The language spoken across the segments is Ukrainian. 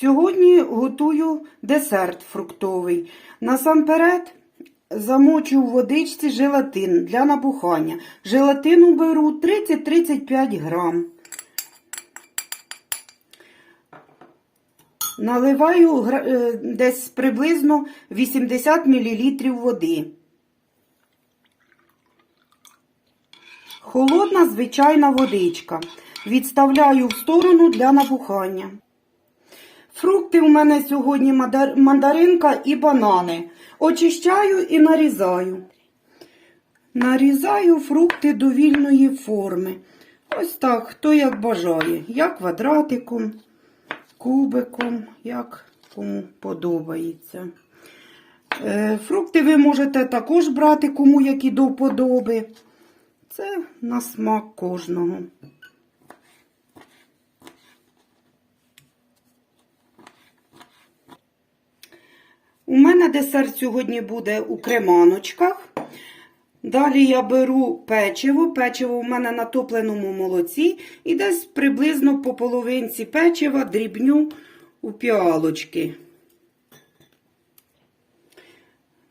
Сьогодні готую десерт фруктовий. Насамперед замочу в водичці желатин для набухання. Желатину беру 30-35 грам. Наливаю е, десь приблизно 80 мл води. Холодна звичайна водичка. Відставляю в сторону для набухання. Фрукти у мене сьогодні мандаринка і банани. Очищаю і нарізаю. Нарізаю фрукти до вільної форми. Ось так, хто як бажає. Я квадратиком, кубиком, як кому подобається. Е, Фрукти ви можете також брати, кому які до вподоби. Це на смак кожного. У мене десерт сьогодні буде у креманочках. Далі я беру печиво. Печиво у мене на топленому молоці. І десь приблизно по половинці печива дрібню у піалочки.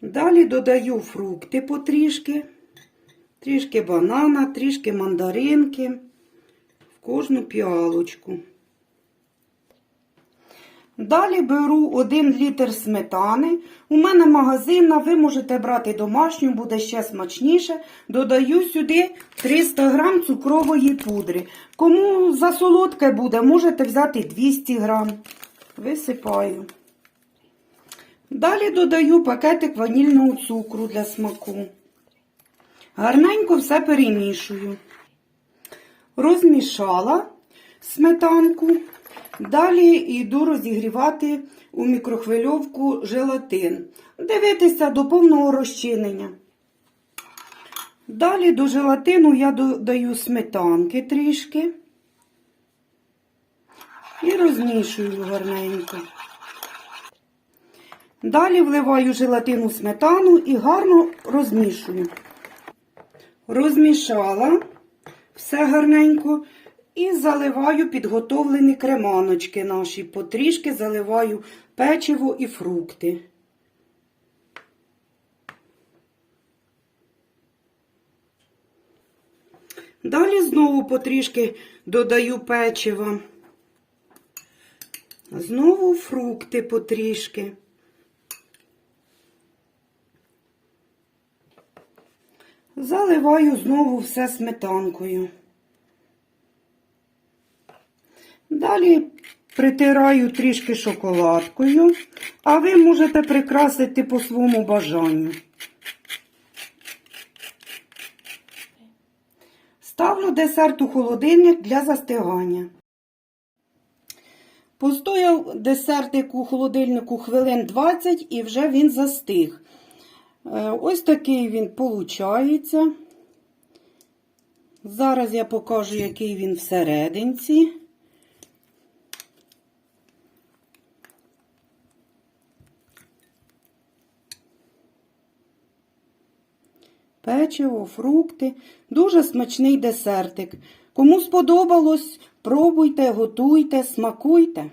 Далі додаю фрукти потрішки. Трішки банана, трішки мандаринки в кожну піалочку. Далі беру 1 літр сметани. У мене магазинна, ви можете брати домашню, буде ще смачніше. Додаю сюди 300 грам цукрової пудри. Кому за солодке буде, можете взяти 200 грам. Висипаю. Далі додаю пакетик ванільного цукру для смаку. Гарненько все перемішую. Розмішала сметанку. Далі йду розігрівати у мікрохвильовку желатин. Дивитися до повного розчинення. Далі до желатину я додаю сметанки трішки і розмішую гарненько. Далі вливаю желатину сметану і гарно розмішую. Розмішала все гарненько і заливаю підготовлені креманочки наші. Потрішки заливаю печиво і фрукти. Далі знову потрішки додаю печива. Знову фрукти потрішки. Заливаю знову все сметанкою. Далі притираю трішки шоколадкою, а ви можете прикрасити по своєму бажанню. Ставлю десерт у холодильник для застигання. Постояв десертик у холодильнику хвилин 20 і вже він застиг. Е, Ось такий він получається. Зараз я покажу, який він всерединці. Печиво, фрукти. Дуже смачний десертик. Кому сподобалось, пробуйте, готуйте, смакуйте.